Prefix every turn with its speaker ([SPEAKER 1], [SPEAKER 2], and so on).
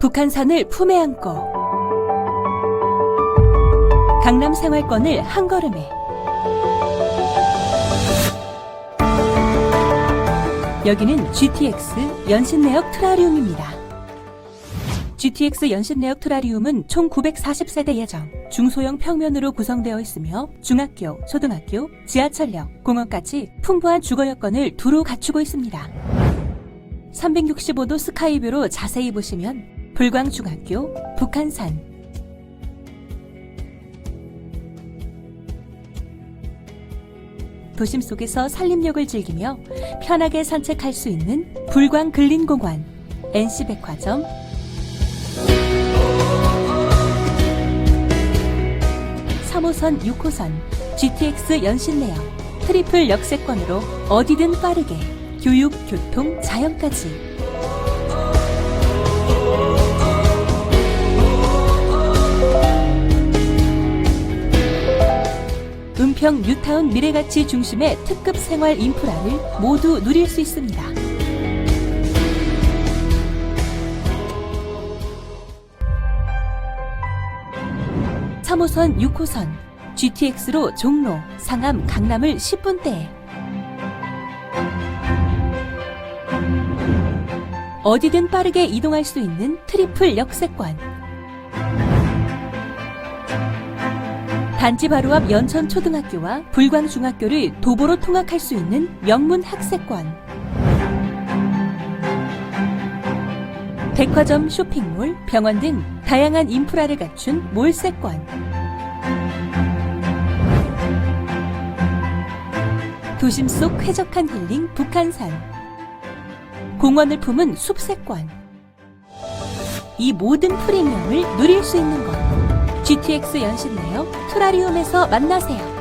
[SPEAKER 1] 북한산을 품에 안고 강남 생활권을 한 걸음에 여기는 GTX 연신내역 트라리움입니다. GTX 연신내역 트라리움은 총 940세대 예정, 중소형 평면으로 구성되어 있으며 중학교, 초등학교, 지하철역, 공원까지 풍부한 주거 여건을 두루 갖추고 있습니다. 365도 스카이뷰로 자세히 보시면 불광중학교, 북한산, 도심 속에서 산림욕을 즐기며 편하게 산책할 수 있는 불광 근린공원, NC백화점, 3호선, 6호선, GTX 연신내역, 트리플 역세권으로 어디든 빠르게 교육, 교통, 자연까지 은평 뉴타운 미래가치 중심의 특급 생활 인프라를 모두 누릴 수 있습니다. 삼호선 6호선, GTX로 종로, 상암, 강남을 10분대에 어디든 빠르게 이동할 수 있는 트리플 역세권 단지 바로 앞 연천초등학교와 불광중학교를 도보로 통학할 수 있는 명문 학세권. 백화점, 쇼핑몰, 병원 등 다양한 인프라를 갖춘 몰세권. 도심 속 쾌적한 힐링 북한산. 공원을 품은 숲세권. 이 모든 프리미엄을 누릴 수 있는 곳 GTX 연신내역 트라리움에서 만나세요.